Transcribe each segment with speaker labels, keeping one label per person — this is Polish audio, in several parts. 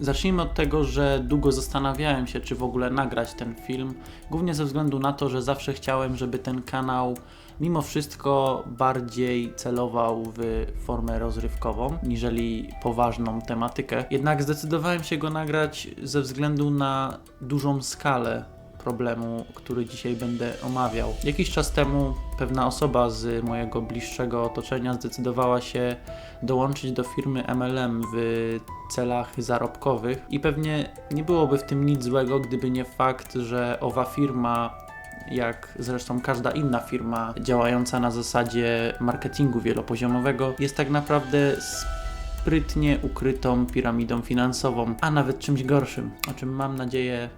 Speaker 1: Zacznijmy od tego, że długo zastanawiałem się, czy w ogóle nagrać ten film, głównie ze względu na to, że zawsze chciałem, żeby ten kanał mimo wszystko bardziej celował w formę rozrywkową, niżeli poważną tematykę. Jednak zdecydowałem się go nagrać ze względu na dużą skalę problemu, który dzisiaj będę omawiał. Jakiś czas temu pewna osoba z mojego bliższego otoczenia zdecydowała się dołączyć do firmy MLM w celach zarobkowych i pewnie nie byłoby w tym nic złego, gdyby nie fakt, że owa firma jak zresztą każda inna firma działająca na zasadzie marketingu wielopoziomowego, jest tak naprawdę sprytnie ukrytą piramidą finansową, a nawet czymś gorszym, o czym mam nadzieję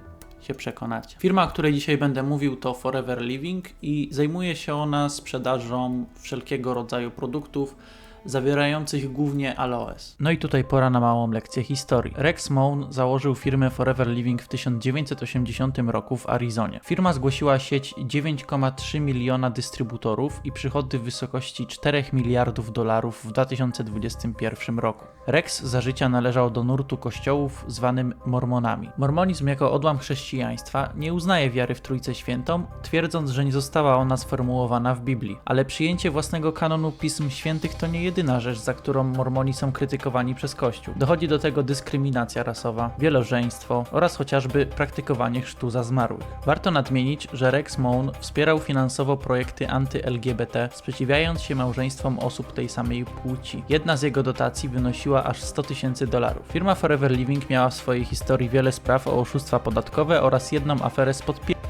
Speaker 1: się przekonacie. Firma, o której dzisiaj będę mówił, to Forever Living i zajmuje się ona sprzedażą wszelkiego rodzaju produktów zawierających głównie aloes. No i tutaj pora na małą lekcję historii. Rex Moon założył firmę Forever Living w 1980 roku w Arizonie. Firma zgłosiła sieć 9,3 miliona dystrybutorów i przychody w wysokości 4 miliardów dolarów w 2021 roku. Rex za życia należał do nurtu kościołów zwanym mormonami. Mormonizm jako odłam chrześcijaństwa nie uznaje wiary w Trójcę Świętą, twierdząc, że nie została ona sformułowana w Biblii, ale przyjęcie własnego kanonu pism świętych to nie jedyna rzecz, za którą mormoni są krytykowani przez Kościół. Dochodzi do tego dyskryminacja rasowa, wielożeństwo oraz chociażby praktykowanie chrztu za zmarłych. Warto nadmienić, że Rex Moon wspierał finansowo projekty anty-LGBT, sprzeciwiając się małżeństwom osób tej samej płci. Jedna z jego dotacji wynosiła aż 100 tysięcy dolarów. Firma Forever Living miała w swojej historii wiele spraw o oszustwa podatkowe oraz jedną aferę z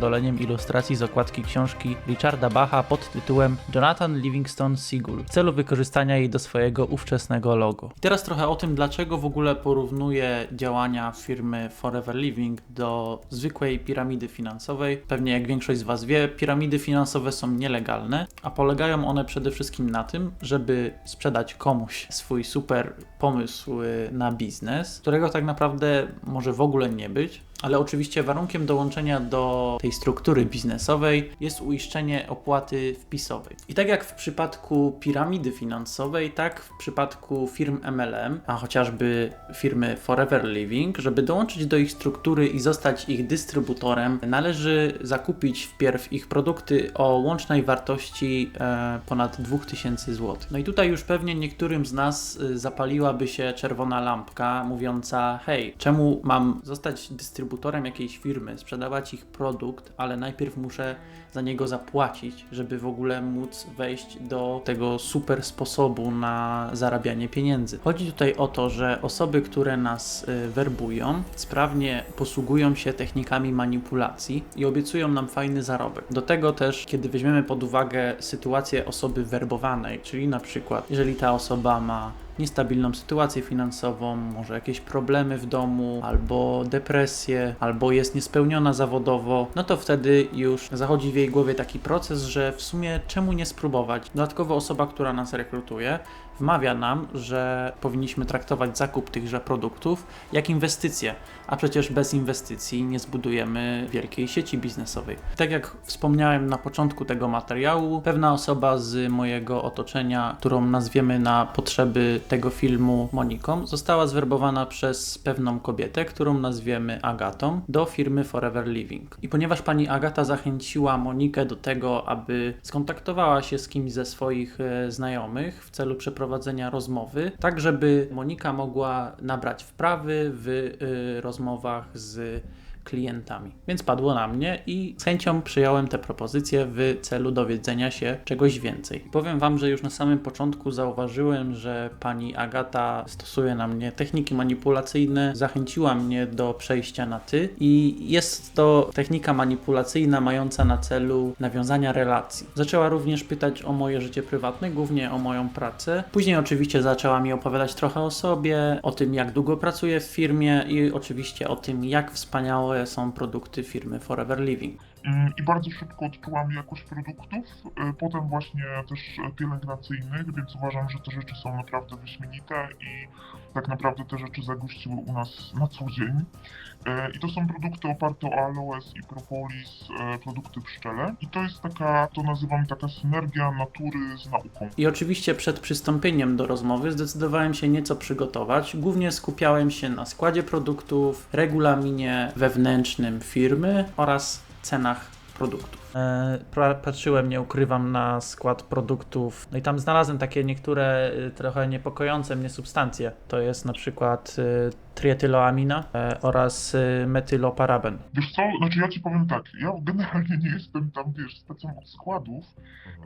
Speaker 1: podpierdoleniem ilustracji z okładki książki Richarda Bacha pod tytułem Jonathan Livingstone Seagull w celu wykorzystania jej do swojego ówczesnego logo. I teraz trochę o tym, dlaczego w ogóle porównuję działania firmy Forever Living do zwykłej piramidy finansowej. Pewnie jak większość z Was wie, piramidy finansowe są nielegalne, a polegają one przede wszystkim na tym, żeby sprzedać komuś swój super pomysł y, na biznes, którego tak naprawdę może w ogóle nie być, ale oczywiście warunkiem dołączenia do tej struktury biznesowej jest uiszczenie opłaty wpisowej. I tak jak w przypadku piramidy finansowej, tak w przypadku firm MLM, a chociażby firmy Forever Living, żeby dołączyć do ich struktury i zostać ich dystrybutorem, należy zakupić wpierw ich produkty o łącznej wartości e, ponad 2000 zł. No i tutaj już pewnie niektórym z nas y, zapaliłaby się czerwona lampka mówiąca: hej, czemu mam zostać dystrybutorem? Dystrybutorem jakiejś firmy, sprzedawać ich produkt, ale najpierw muszę za niego zapłacić, żeby w ogóle móc wejść do tego super sposobu na zarabianie pieniędzy. Chodzi tutaj o to, że osoby, które nas y, werbują, sprawnie posługują się technikami manipulacji i obiecują nam fajny zarobek. Do tego też, kiedy weźmiemy pod uwagę sytuację osoby werbowanej, czyli na przykład, jeżeli ta osoba ma niestabilną sytuację finansową, może jakieś problemy w domu, albo depresję, albo jest niespełniona zawodowo, no to wtedy już zachodzi w jej głowie taki proces, że w sumie czemu nie spróbować? Dodatkowo osoba, która nas rekrutuje, wmawia nam, że powinniśmy traktować zakup tychże produktów jak inwestycje, a przecież bez inwestycji nie zbudujemy wielkiej sieci biznesowej. Tak jak wspomniałem na początku tego materiału, pewna osoba z mojego otoczenia, którą nazwiemy na potrzeby tego filmu Moniką, została zwerbowana przez pewną kobietę, którą nazwiemy Agatą, do firmy Forever Living. I ponieważ pani Agata zachęciła Monikę do tego, aby skontaktowała się z kimś ze swoich e, znajomych w celu przeprowadzenia rozmowy, tak żeby Monika mogła nabrać wprawy w y, rozmowach z klientami. Więc padło na mnie i z chęcią przyjąłem te propozycje w celu dowiedzenia się czegoś więcej. Powiem Wam, że już na samym początku zauważyłem, że pani Agata stosuje na mnie techniki manipulacyjne, zachęciła mnie do przejścia na ty i jest to technika manipulacyjna mająca na celu nawiązania relacji. Zaczęła również pytać o moje życie prywatne, głównie o moją pracę. Później oczywiście zaczęła mi opowiadać trochę o sobie, o tym jak długo pracuję w firmie i oczywiście o tym jak wspaniałe są produkty firmy Forever Living.
Speaker 2: Mm, I bardzo szybko odczułam jakość produktów, y, potem właśnie też pielęgnacyjnych, więc uważam, że te rzeczy są naprawdę wyśmienite i tak naprawdę te rzeczy zagościły u nas na co dzień. Y, I to są produkty oparte o aloes i propolis, produkty pszczele. I to jest taka, to nazywam taka synergia natury z nauką.
Speaker 1: I oczywiście przed przystąpieniem do rozmowy zdecydowałem się nieco przygotować. Głównie skupiałem się na składzie produktów, regulaminie wewnętrznym firmy oraz cenach produktów. E, patrzyłem, nie ukrywam, na skład produktów. No i tam znalazłem takie niektóre y, trochę niepokojące mnie substancje. To jest na przykład y, trietyloamina e, oraz y, metyloparaben.
Speaker 2: Wiesz co, znaczy ja ci powiem tak, ja generalnie nie jestem tam, wiesz, specem od składów,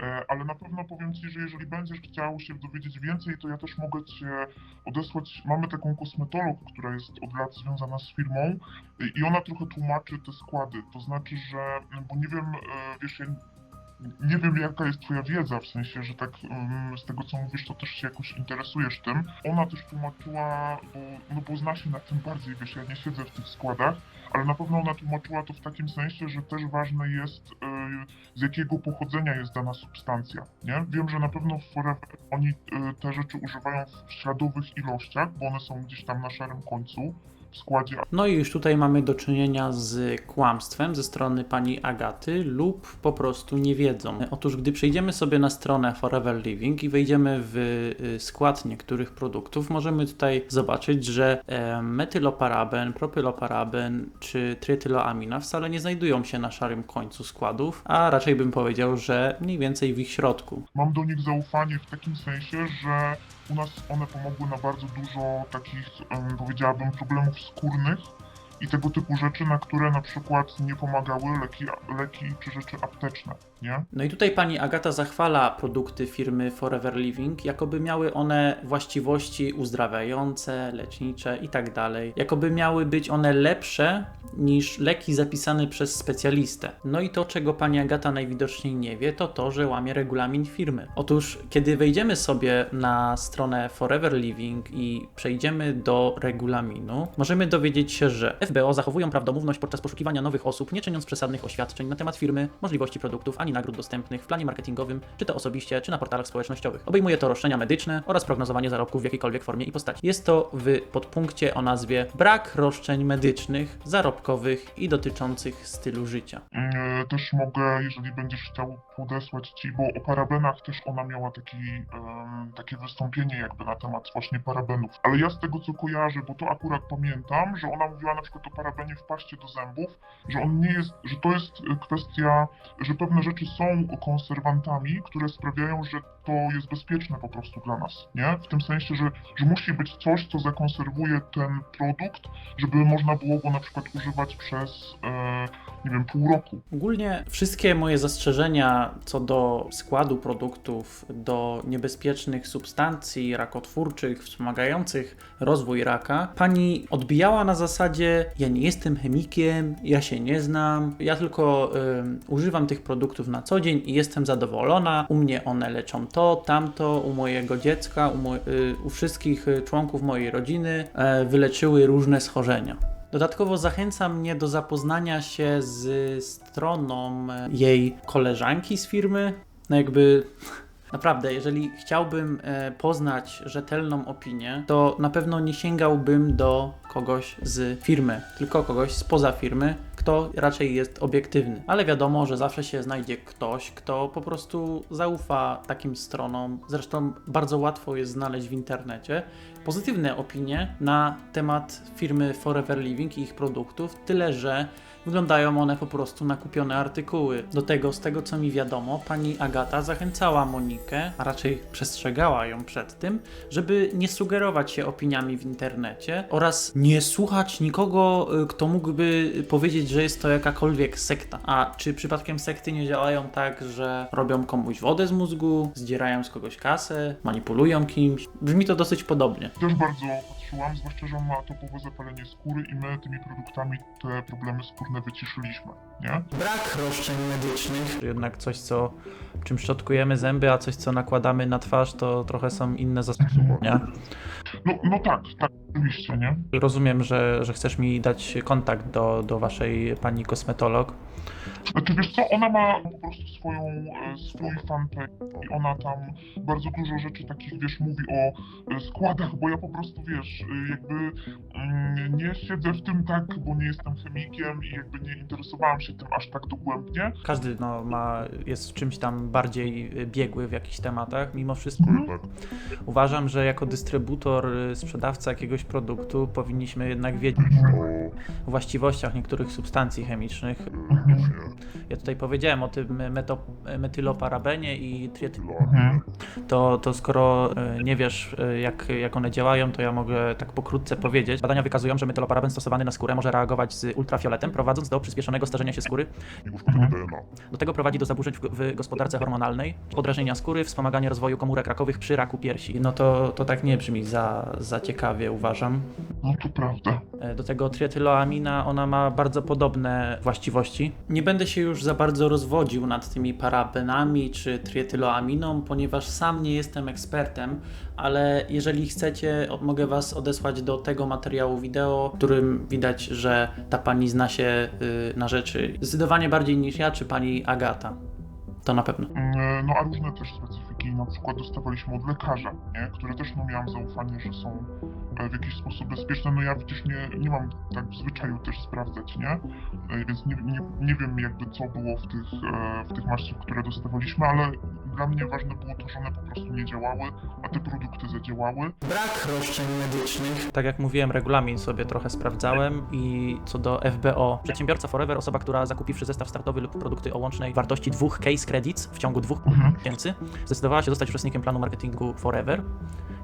Speaker 2: e, ale na pewno powiem ci, że jeżeli będziesz chciał się dowiedzieć więcej, to ja też mogę cię odesłać, mamy taką kosmetolog, która jest od lat związana z firmą i- ona trochę tłumaczy te składy, to znaczy, że, bo nie wiem, e, wiesz, ja nie wiem jaka jest twoja wiedza, w sensie, że tak z tego co mówisz, to też się jakoś interesujesz tym. Ona też tłumaczyła, bo, no bo zna się na tym bardziej, wiesz, ja nie siedzę w tych składach, ale na pewno ona tłumaczyła to w takim sensie, że też ważne jest, y, z jakiego pochodzenia jest dana substancja, nie? Wiem, że na pewno w Forever oni y, te rzeczy używają w śladowych ilościach, bo one są gdzieś tam na szarym końcu w składzie,
Speaker 1: No i już tutaj mamy do czynienia z kłamstwem ze strony pani Agaty lub po prostu niewiedzą. Otóż gdy przejdziemy sobie na stronę Forever Living i wejdziemy w y, skład niektórych produktów, możemy tutaj zobaczyć, że e, metyloparaben, propyloparaben czy trytyloamina wcale nie znajdują się na szarym końcu składów, a raczej bym powiedział, że mniej więcej w ich środku.
Speaker 2: Mam do nich zaufanie w takim sensie, że u nas one pomogły na bardzo dużo takich, powiedziałabym, problemów skórnych i tego typu rzeczy, na które na przykład nie pomagały leki, leki czy rzeczy apteczne,
Speaker 1: No i tutaj pani Agata zachwala produkty firmy Forever Living, jakoby miały one właściwości uzdrawiające, lecznicze i tak dalej. Jakoby miały być one lepsze niż leki zapisane przez specjalistę. No i to, czego pani Agata najwidoczniej nie wie, to to, że łamie regulamin firmy. Otóż, kiedy wejdziemy sobie na stronę Forever Living i przejdziemy do regulaminu, możemy dowiedzieć się, że FBO zachowują prawdomówność podczas poszukiwania nowych osób, nie czyniąc przesadnych oświadczeń na temat firmy, możliwości produktów ani nagród dostępnych w planie marketingowym, czy to osobiście, czy na portalach społecznościowych. Obejmuje to roszczenia medyczne oraz prognozowanie zarobków w jakiejkolwiek formie i postaci. Jest to w podpunkcie o nazwie Brak roszczeń medycznych, zarobkowych i dotyczących stylu życia.
Speaker 2: Mm, Też mogę, jeżeli będziesz chciał, podesłać ci, bo o parabenach też ona miała taki, takie wystąpienie jakby na temat właśnie parabenów. Ale ja z tego co kojarzę, bo to akurat pamiętam, że ona mówiła na przykład o parabenie w paście do zębów, że on nie jest, że to jest e, kwestia, że pewne rzeczy są konserwantami, które sprawiają, że to jest bezpieczne po prostu dla nas, nie? W tym sensie, że, że musi być coś, co zakonserwuje ten produkt, żeby można było go na przykład używać przez, e, nie wiem, pół roku.
Speaker 1: Ogólnie wszystkie moje zastrzeżenia co do składu produktów, do niebezpiecznych substancji rakotwórczych, wspomagających rozwój raka, pani odbijała na zasadzie: Ja nie jestem chemikiem, ja się nie znam, ja tylko ym, używam tych produktów na co dzień i jestem zadowolona. U mnie one leczą to, tamto, u mojego dziecka, u, y, u wszystkich y, członków mojej rodziny e, wyleczyły różne schorzenia. Dodatkowo zachęca mnie do zapoznania się z stroną e, jej koleżanki z firmy. No jakby naprawdę, jeżeli chciałbym e, poznać rzetelną opinię, to na pewno nie sięgałbym do kogoś z firmy, tylko kogoś spoza firmy, kto raczej jest obiektywny. Ale wiadomo, że zawsze się znajdzie ktoś, kto po prostu zaufa takim stronom. Zresztą bardzo łatwo jest znaleźć w internecie pozytywne opinie na temat firmy Forever Living i ich produktów, tyle że wyglądają one po prostu na kupione artykuły. Do tego, z tego co mi wiadomo, pani Agata zachęcała Monikę, a raczej przestrzegała ją przed tym, żeby nie sugerować się opiniami w internecie oraz nie słuchać nikogo, y, kto mógłby powiedzieć, że jest to jakakolwiek sekta. A czy przypadkiem sekty nie działają tak, że robią komuś wodę z mózgu, zdzierają z kogoś kasę, manipulują kimś? Brzmi to dosyć podobnie.
Speaker 2: Też bardzo patrzyłam, zwłaszcza, że on ma topowe zapalenie skóry i my tymi produktami te problemy skórne wyciszyliśmy, nie?
Speaker 1: Brak roszczeń medycznych. Jednak coś, co czym szczotkujemy zęby, a coś, co nakładamy na twarz, to trochę są inne zastosowania.
Speaker 2: No, no tak, tak, oczywiście, nie?
Speaker 1: Rozumiem, że, że chcesz mi dać kontakt do, do waszej pani kosmetolog.
Speaker 2: Znaczy wiesz co, ona ma po prostu swoją, e, swój fanpage i ona tam bardzo dużo rzeczy takich, wiesz, mówi o e, składach, bo ja po prostu, wiesz, e, jakby mm, nie siedzę w tym tak, bo nie jestem chemikiem i jakby nie interesowałem się tym aż tak dogłębnie.
Speaker 1: Każdy no, ma, jest w czymś tam bardziej biegły w jakichś tematach. Mimo wszystko
Speaker 2: Mhm.
Speaker 1: uważam, że jako dystrybutor, sprzedawca jakiegoś produktu powinniśmy jednak wiedzieć o właściwościach niektórych substancji chemicznych.
Speaker 2: Mhm.
Speaker 1: Ja tutaj powiedziałem o tym meto, metyloparabenie i trietylu.
Speaker 2: Mhm.
Speaker 1: To, to skoro y, nie wiesz, y, jak, jak one działają, to ja mogę tak pokrótce powiedzieć. Badania wykazują, że metyloparaben stosowany na skórę może reagować z ultrafioletem, prowadząc do przyspieszonego starzenia się skóry.
Speaker 3: DNA.
Speaker 1: Do tego prowadzi do zaburzeń w, w gospodarce hormonalnej, podrażnienia skóry, wspomaganie rozwoju komórek rakowych przy raku piersi. No to, to tak nie brzmi za, za ciekawie, uważam.
Speaker 2: No to prawda.
Speaker 1: E, Do tego trietyloamina, ona ma bardzo podobne właściwości. Nie będę się już za bardzo rozwodził nad tymi parabenami czy trietyloaminą, ponieważ sam nie jestem ekspertem, ale jeżeli chcecie, mogę Was odesłać do tego materiału wideo, w którym widać, że ta pani zna się y, na rzeczy zdecydowanie bardziej niż ja czy pani Agata. To na pewno.
Speaker 2: Mm, No a różne też specyfiki, na przykład dostawaliśmy od lekarza, nie? które też no, miałam zaufanie, że są e, w jakiś sposób bezpieczne. No ja przecież nie, nie mam tak w zwyczaju też sprawdzać, nie? E, Więc nie, nie, nie wiem jakby co było w tych, e, w tych maściach, które dostawaliśmy, ale dla mnie ważne było to, że one po prostu nie działały, a te produkty zadziałały.
Speaker 1: Brak roszczeń medycznych. Tak jak mówiłem, regulamin sobie trochę sprawdzałem i co do FBO. Przedsiębiorca Forever, osoba, która zakupiwszy zestaw startowy lub produkty o łącznej wartości dwóch case credits w ciągu dwóch
Speaker 2: Mhm.
Speaker 1: miesięcy, zdecydowała się zostać uczestnikiem planu marketingu Forever.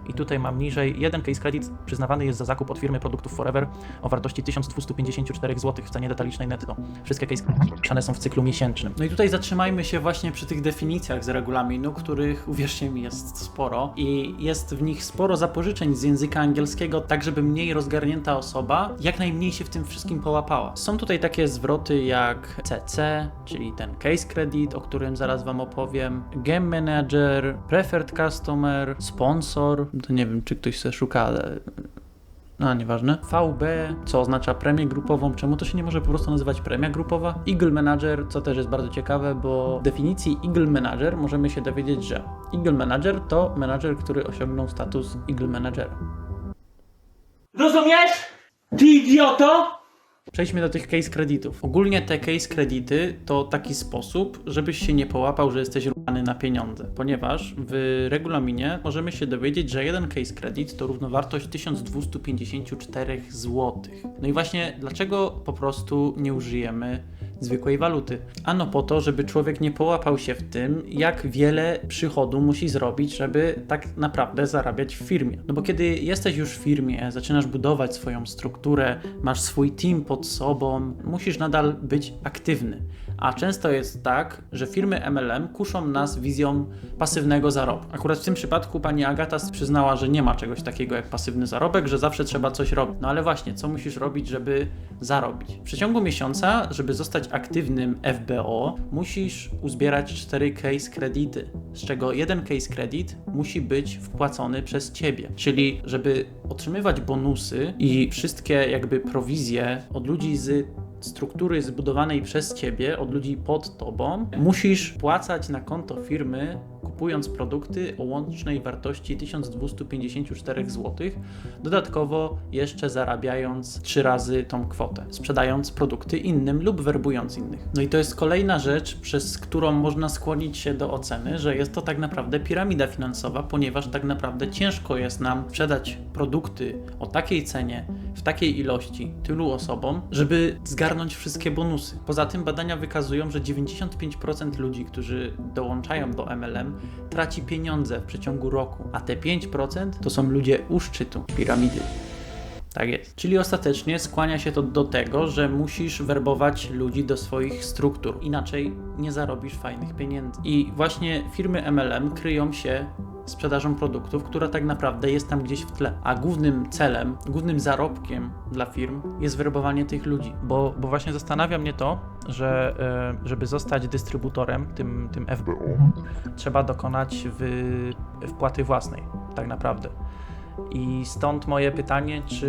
Speaker 1: I tutaj mam niżej, jeden case credit przyznawany jest za zakup od firmy produktów Forever o wartości 1254 zł w cenie detalicznej netto. Wszystkie case liczane są w cyklu miesięcznym. No i tutaj zatrzymajmy się właśnie przy tych definicjach z regulaminu, których uwierzcie mi jest sporo i jest w nich sporo zapożyczeń z języka angielskiego, tak żeby mniej rozgarnięta osoba jak najmniej się w tym wszystkim połapała. Są tutaj takie zwroty jak CC, czyli ten case credit, o którym zaraz wam opowiem, game manager, preferred customer, sponsor, to nie wiem czy ktoś se szuka, ale no, nieważne. VB, co oznacza premię grupową. Czemu to się nie może po prostu nazywać premia grupowa? Eagle Manager, co też jest bardzo ciekawe, bo w definicji Eagle Manager możemy się dowiedzieć, że Eagle Manager to menadżer, który osiągnął status Eagle Managera.
Speaker 4: Rozumiesz? Ty idioto!
Speaker 1: Przejdźmy do tych case kredytów. Ogólnie te case kredyty to taki sposób, żebyś się nie połapał, że jesteś ruchany na pieniądze, ponieważ w regulaminie możemy się dowiedzieć, że jeden case credit to równowartość 1254 zł. No i właśnie dlaczego po prostu nie użyjemy zwykłej waluty? Ano po to, żeby człowiek nie połapał się w tym, jak wiele przychodu musi zrobić, żeby tak naprawdę zarabiać w firmie. No bo kiedy jesteś już w firmie, zaczynasz budować swoją strukturę, masz swój team pod sobą, musisz nadal być aktywny. A często jest tak, że firmy MLM kuszą nas wizją pasywnego zarobku. Akurat w tym przypadku pani Agata przyznała, że nie ma czegoś takiego jak pasywny zarobek, że zawsze trzeba coś robić. No ale właśnie, co musisz robić, żeby zarobić? W przeciągu miesiąca, żeby zostać aktywnym FBO, musisz uzbierać 4 case kredyty, z czego jeden case credit musi być wpłacony przez ciebie. Czyli, żeby otrzymywać bonusy i wszystkie jakby prowizje od ludzi z struktury zbudowanej przez ciebie, od ludzi pod tobą, musisz płacać na konto firmy, kupując produkty o łącznej wartości 1254 zł, dodatkowo jeszcze zarabiając 3 razy tą kwotę, sprzedając produkty innym lub werbując innych. No i to jest kolejna rzecz, przez którą można skłonić się do oceny, że jest to tak naprawdę piramida finansowa, ponieważ tak naprawdę ciężko jest nam sprzedać produkty o takiej cenie, w takiej ilości, tylu osobom, żeby zgarnąć wszystkie bonusy. Poza tym badania wykazują, że 95% ludzi, którzy dołączają do MLM, traci pieniądze w przeciągu roku, a te 5% to są ludzie u szczytu piramidy. Tak jest. Czyli ostatecznie skłania się to do tego, że musisz werbować ludzi do swoich struktur, inaczej nie zarobisz fajnych pieniędzy. I właśnie firmy MLM kryją się sprzedażą produktów, która tak naprawdę jest tam gdzieś w tle. A głównym celem, głównym zarobkiem dla firm jest werbowanie tych ludzi. Bo, bo właśnie zastanawia mnie to, że e, żeby zostać dystrybutorem, tym, tym FBO, trzeba dokonać wy, wpłaty własnej, tak naprawdę. I stąd moje pytanie, czy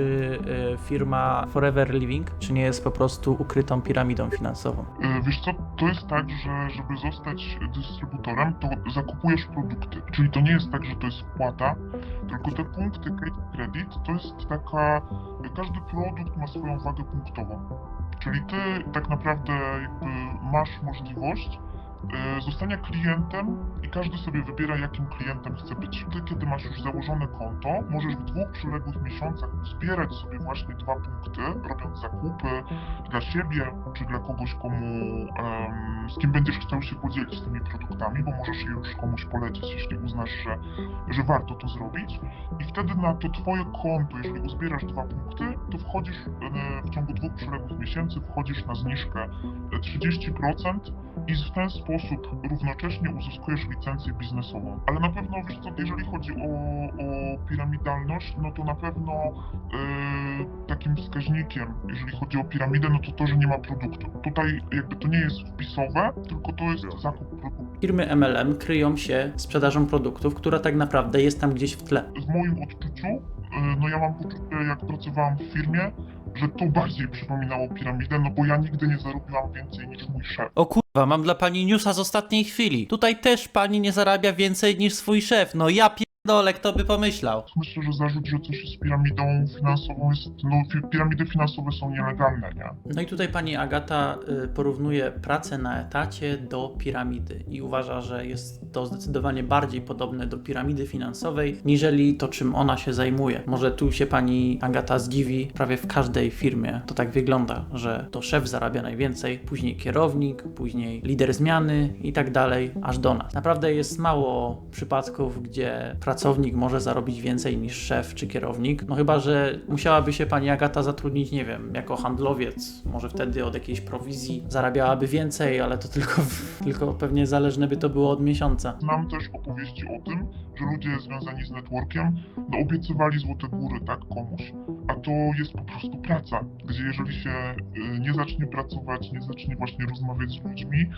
Speaker 1: y, firma Forever Living, czy nie jest po prostu ukrytą piramidą finansową?
Speaker 2: E, Wiesz co, to jest tak, że żeby zostać dystrybutorem, to zakupujesz produkty. Czyli to nie jest tak, że to jest wpłata, tylko te punkty credit to jest taka, każdy produkt ma swoją wagę punktową. Czyli ty tak naprawdę jakby masz możliwość e, zostania klientem i każdy sobie wybiera, jakim klientem chce być. Ty, kiedy masz już założone konto, możesz w dwóch przyległych miesiącach zbierać sobie właśnie dwa punkty, robiąc zakupy dla siebie, czy dla kogoś, komu, em, z kim będziesz chciał się podzielić tymi produktami, bo możesz je już komuś polecić, jeśli uznasz, że, że warto to zrobić. I wtedy na to twoje konto, jeżeli uzbierasz dwa punkty, to wchodzisz e, w ciągu dwóch przyległych miesięcy, wchodzisz na zniżkę e, 30% i w ten sposób równocześnie uzyskujesz licencję biznesową. Ale na pewno, wiesz co, jeżeli chodzi o, o piramidalność, no to na pewno e, takim wskaźnikiem, jeżeli chodzi o piramidę, no to to, że nie ma produktu. Tutaj jakby to nie jest wpisowe, tylko to jest zakup produktu.
Speaker 1: Firmy MLM kryją się sprzedażą produktów, która tak naprawdę jest tam gdzieś w tle.
Speaker 2: W moim odczuciu, e, no ja mam poczucie, jak pracowałam w firmie, że to bardziej przypominało piramidę, no bo ja nigdy nie zarobiłam więcej niż mój szef.
Speaker 1: O kurwa, mam dla pani newsa z ostatniej chwili. Tutaj też pani nie zarabia więcej niż swój szef. No ja pierdolę, kto by pomyślał.
Speaker 2: Myślę, że zarzut, że coś jest piramidą finansową jest, no pi- piramidy finansowe są nielegalne, nie?
Speaker 1: No i tutaj pani Agata y, porównuje pracę na etacie do piramidy i uważa, że jest to zdecydowanie bardziej podobne do piramidy finansowej, niżeli to, czym ona się zajmuje. Może tu się pani Agata zdziwi, prawie w każdej firmie to tak wygląda, że to szef zarabia najwięcej, później kierownik, później lider zmiany i tak dalej, aż do nas. Naprawdę jest mało przypadków, gdzie pracownik może zarobić więcej niż szef czy kierownik, no chyba, że musiałaby się pani Agata zatrudnić, nie wiem, jako handlowiec, może wtedy od jakiejś prowizji zarabiałaby więcej, ale to tylko, tylko pewnie zależne by to było od miesiąca.
Speaker 2: Znam też opowieści o tym, że ludzie związani z networkiem, no obiecywali złote góry, tak, komuś. A to jest po prostu praca, gdzie jeżeli się y, nie zacznie pracować, nie zacznie właśnie rozmawiać z ludźmi,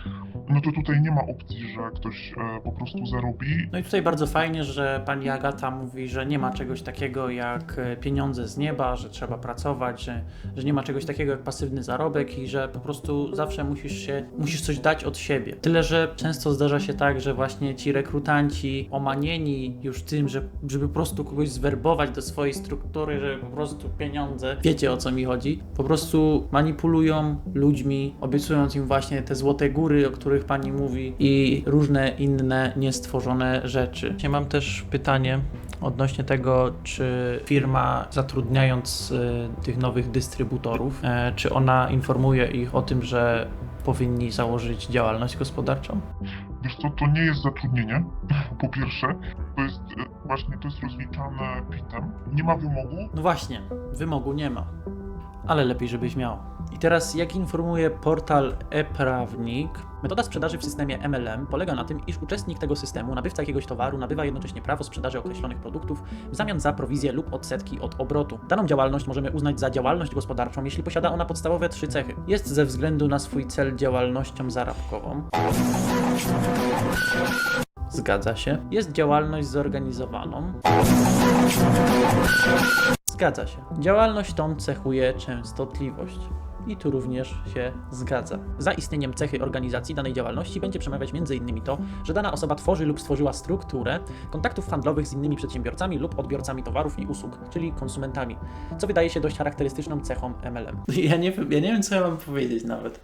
Speaker 2: no to tutaj nie ma opcji, że ktoś e, po prostu zarobi.
Speaker 1: No i tutaj bardzo fajnie, że pani Agata mówi, że nie ma czegoś takiego jak e, pieniądze z nieba, że trzeba pracować, że, że nie ma czegoś takiego jak pasywny zarobek i że po prostu zawsze musisz się, musisz coś dać od siebie. Tyle, że często zdarza się tak, że właśnie ci rekrutanci omanieni już tym, że, żeby po prostu kogoś zwerbować do swojej struktury, że po prostu pieniądze, wiecie o co mi chodzi, po prostu manipulują ludźmi, obiecując im właśnie te złote góry, o których pani mówi i różne inne niestworzone rzeczy. Ja mam też pytanie odnośnie tego, czy firma zatrudniając y, tych nowych dystrybutorów, e, czy ona informuje ich o tym, że powinni założyć działalność gospodarczą?
Speaker 2: Wiesz co, to nie jest zatrudnienie, po pierwsze. To jest e, właśnie, to jest rozliczane PIT-em. Nie ma wymogu,
Speaker 1: No właśnie, wymogu nie ma, ale lepiej, żebyś miał. I teraz, jak informuje portal e-prawnik, metoda sprzedaży w systemie MLM polega na tym, iż uczestnik tego systemu, nabywca jakiegoś towaru, nabywa jednocześnie prawo sprzedaży określonych produktów w zamian za prowizję lub odsetki od obrotu. Daną działalność możemy uznać za działalność gospodarczą, jeśli posiada ona podstawowe trzy cechy. Jest ze względu na swój cel działalnością zarobkową. Zgadza się. Jest działalność zorganizowaną. Zgadza się. Działalność tą cechuje częstotliwość. I tu również się zgadza. Za istnieniem cechy organizacji danej działalności będzie przemawiać m.in. to, że dana osoba tworzy lub stworzyła strukturę kontaktów handlowych z innymi przedsiębiorcami lub odbiorcami towarów i usług, czyli konsumentami, co wydaje się dość charakterystyczną cechą MLM. Ja nie, ja nie wiem, co ja mam powiedzieć nawet.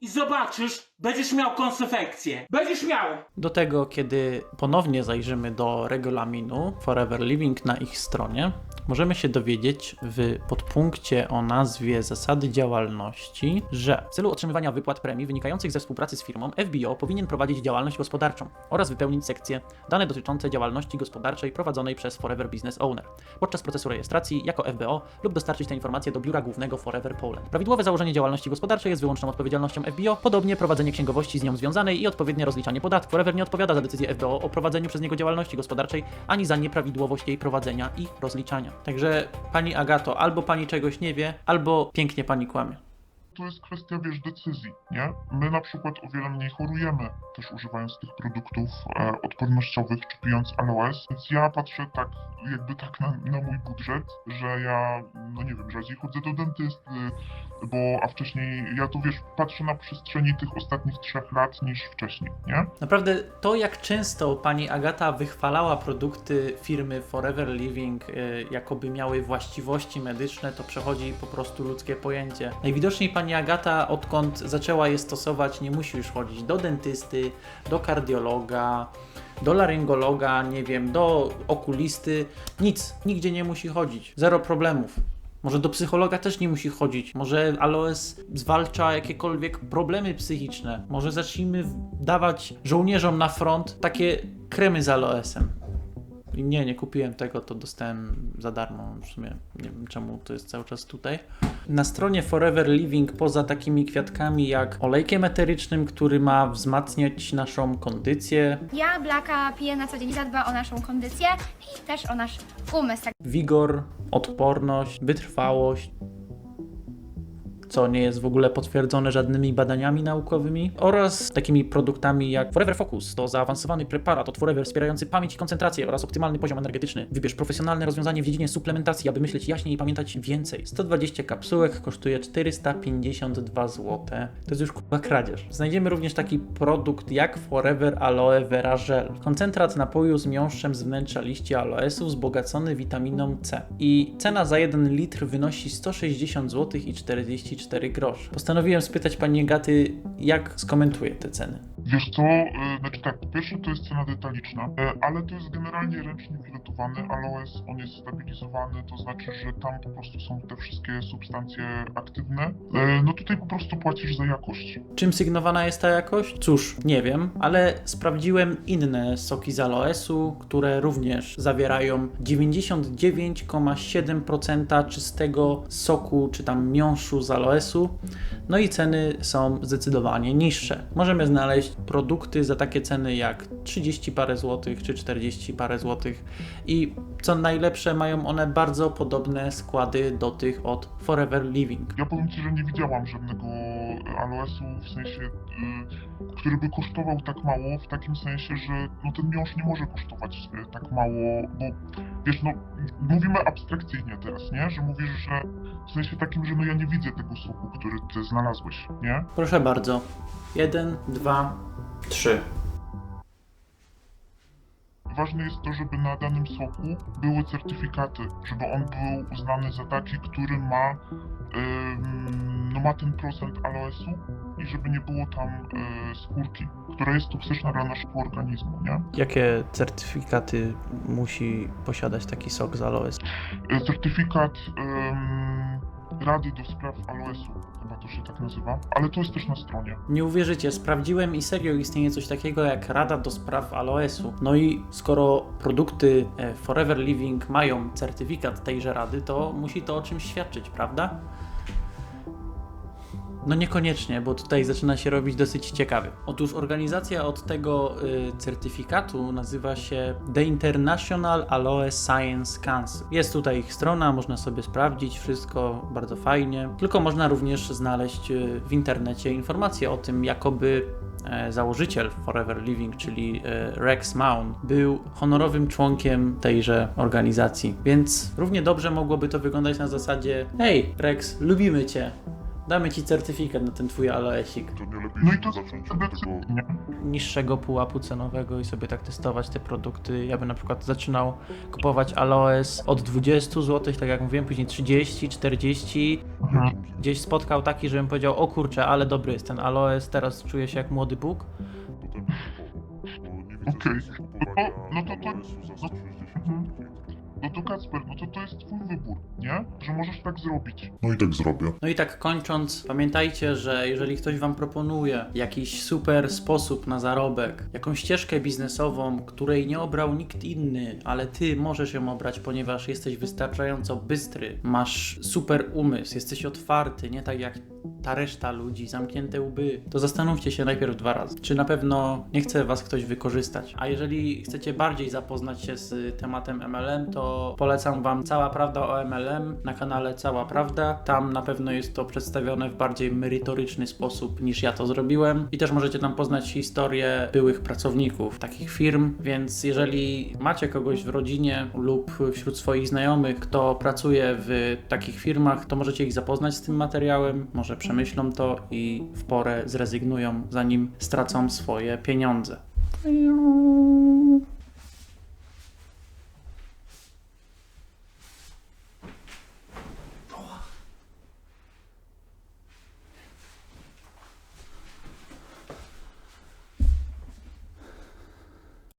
Speaker 4: I zobaczysz, będziesz miał konsekwencje. Będziesz miał!
Speaker 1: Do tego, kiedy ponownie zajrzymy do regulaminu Forever Living na ich stronie, możemy się dowiedzieć w podpunkcie o nazwie Zasady działalności, że w celu otrzymywania wypłat premii wynikających ze współpracy z firmą FBO powinien prowadzić działalność gospodarczą oraz wypełnić sekcję dane dotyczące działalności gospodarczej prowadzonej przez Forever Business Owner podczas procesu rejestracji jako FBO lub dostarczyć te informacje do biura głównego Forever Poland. Prawidłowe założenie działalności gospodarczej jest wyłączną odpowiedzialnością FBO, podobnie prowadzenie księgowości z nią związanej i odpowiednie rozliczanie podatków. Forever nie odpowiada za decyzję FBO o prowadzeniu przez niego działalności gospodarczej, ani za nieprawidłowość jej prowadzenia i rozliczania. Także pani Agato, albo pani czegoś nie wie, albo pięknie pani kłamie.
Speaker 2: To jest kwestia, wiesz, decyzji, nie? My na przykład o wiele mniej chorujemy, też używając tych produktów e, odpornościowych, czy pijąc aloes, więc ja patrzę tak, jakby tak na, na mój budżet, że ja, no nie wiem, rzadziej chodzę do dentysty, bo, a wcześniej, ja tu, wiesz, patrzę na przestrzeni tych ostatnich trzech lat niż wcześniej, nie?
Speaker 1: Naprawdę to, jak często pani Agata wychwalała produkty firmy Forever Living, y, jakoby miały właściwości medyczne, to przechodzi po prostu ludzkie pojęcie. Najwidoczniej pani Agata, odkąd zaczęła je stosować, nie musi już chodzić do dentysty, do kardiologa, do laryngologa, nie wiem, do okulisty. Nic, nigdzie nie musi chodzić. Zero problemów. Może do psychologa też nie musi chodzić. Może aloes zwalcza jakiekolwiek problemy psychiczne. Może zacznijmy dawać żołnierzom na front takie kremy z aloesem. Nie, nie kupiłem tego, to dostałem za darmo. W sumie nie wiem czemu to jest cały czas tutaj. Na stronie Forever Living, poza takimi kwiatkami jak olejkiem eterycznym, który ma wzmacniać naszą kondycję,
Speaker 3: Ja Blaka piję na co dzień, zadba o naszą kondycję i też o nasz umysł. Tak
Speaker 1: wigor, odporność, wytrwałość, co nie jest w ogóle potwierdzone żadnymi badaniami naukowymi, oraz takimi produktami jak Forever Focus, to zaawansowany preparat od Forever wspierający pamięć i koncentrację oraz optymalny poziom energetyczny. Wybierz profesjonalne rozwiązanie w dziedzinie suplementacji, aby myśleć jaśniej i pamiętać więcej. 120 kapsułek kosztuje 452 zł. To jest już kurwa kradzież. Znajdziemy również taki produkt jak Forever Aloe Vera Gel. Koncentrat napoju z miąższem z wnętrza liści aloesu wzbogacony witaminą C. I cena za 1 litr wynosi 160 zł i 44 groszy. Postanowiłem spytać pani Gaty, jak skomentuje te ceny.
Speaker 2: Wiesz co, e, znaczy tak, po pierwsze to jest cena detaliczna, e, ale to jest generalnie ręcznie wylotowany aloes, on jest stabilizowany, to znaczy, że tam po prostu są te wszystkie substancje aktywne. E, No tutaj po prostu płacisz za jakość.
Speaker 1: Czym sygnowana jest ta jakość? Cóż, nie wiem, ale sprawdziłem inne soki z aloesu, które również zawierają 99,7% czystego soku czy tam miąższu z aloesu. No i ceny są zdecydowanie niższe. Możemy znaleźć produkty za takie ceny jak 30 parę złotych czy 40 parę złotych i co najlepsze mają one bardzo podobne składy do tych od Forever Living.
Speaker 2: Ja powiem Ci, że nie widziałam żadnego aloesu w sensie, y, który by kosztował tak mało, w takim sensie, że no ten miąższ nie może kosztować y, tak mało, bo wiesz, no mówimy abstrakcyjnie teraz, nie? Że mówisz, że w sensie takim, że no ja nie widzę tego soku, który Ty znalazłeś, nie?
Speaker 1: Proszę bardzo. Jeden, dwa, trzy.
Speaker 2: Ważne jest to, żeby na danym soku były certyfikaty, żeby on był uznany za taki, który ma, no ma ten procent aloesu i żeby nie było tam y, skórki, która jest toksyczna dla naszego organizmu, nie?
Speaker 1: Jakie certyfikaty musi posiadać taki sok z aloes?
Speaker 2: Y, Certyfikat Rady do Spraw Aloesu, chyba to się tak nazywa, ale to jest też na stronie.
Speaker 1: Nie uwierzycie, sprawdziłem i serio istnieje coś takiego jak Rada do Spraw Aloesu. No i skoro produkty e, Forever Living mają certyfikat tejże rady, to musi to o czymś świadczyć, prawda? No niekoniecznie, bo tutaj zaczyna się robić dosyć ciekawy. Otóż organizacja od tego y, certyfikatu nazywa się The International Aloe Science Council. Jest tutaj ich strona, można sobie sprawdzić wszystko bardzo fajnie. Tylko można również znaleźć y, w internecie informacje o tym, jakoby e, założyciel Forever Living, czyli e, Rex Maun, był honorowym członkiem tejże organizacji. Więc równie dobrze mogłoby to wyglądać na zasadzie: Hej, Rex, lubimy cię. Damy ci certyfikat na ten twój aloesik.
Speaker 5: To nie lepiej
Speaker 2: No i to
Speaker 5: zacząć od tego...
Speaker 1: niższego pułapu cenowego i sobie tak testować te produkty. Ja bym na przykład zaczynał kupować aloes od 20 zł, tak jak mówiłem, później 30, 40.
Speaker 2: Mhm.
Speaker 1: Gdzieś spotkał taki, żebym powiedział, o kurczę, ale dobry jest ten aloes, teraz czuję się jak młody Bóg.
Speaker 5: Potem nie widzę
Speaker 2: Okej.
Speaker 5: sensu kupowania
Speaker 2: No to- no to- to-
Speaker 5: aloesu za 160 zł.
Speaker 2: No to Kacper, no to to jest twój wybór, nie? Że możesz tak zrobić.
Speaker 5: No i tak zrobię.
Speaker 1: No i tak kończąc, pamiętajcie, że jeżeli ktoś Wam proponuje jakiś super sposób na zarobek, jakąś ścieżkę biznesową, której nie obrał nikt inny, ale Ty możesz ją obrać, ponieważ jesteś wystarczająco bystry, masz super umysł, jesteś otwarty, nie tak jak ta reszta ludzi, zamknięte łby, to zastanówcie się najpierw dwa razy, czy na pewno nie chce was ktoś wykorzystać. A jeżeli chcecie bardziej zapoznać się z tematem MLM, polecam wam Cała Prawda o MLM na kanale Cała Prawda. Tam na pewno jest to przedstawione w bardziej merytoryczny sposób niż ja to zrobiłem. I też możecie tam poznać historię byłych pracowników takich firm, więc jeżeli macie kogoś w rodzinie lub wśród swoich znajomych, kto pracuje w takich firmach, to możecie ich zapoznać z tym materiałem, może przemyślą to i w porę zrezygnują, zanim stracą swoje pieniądze.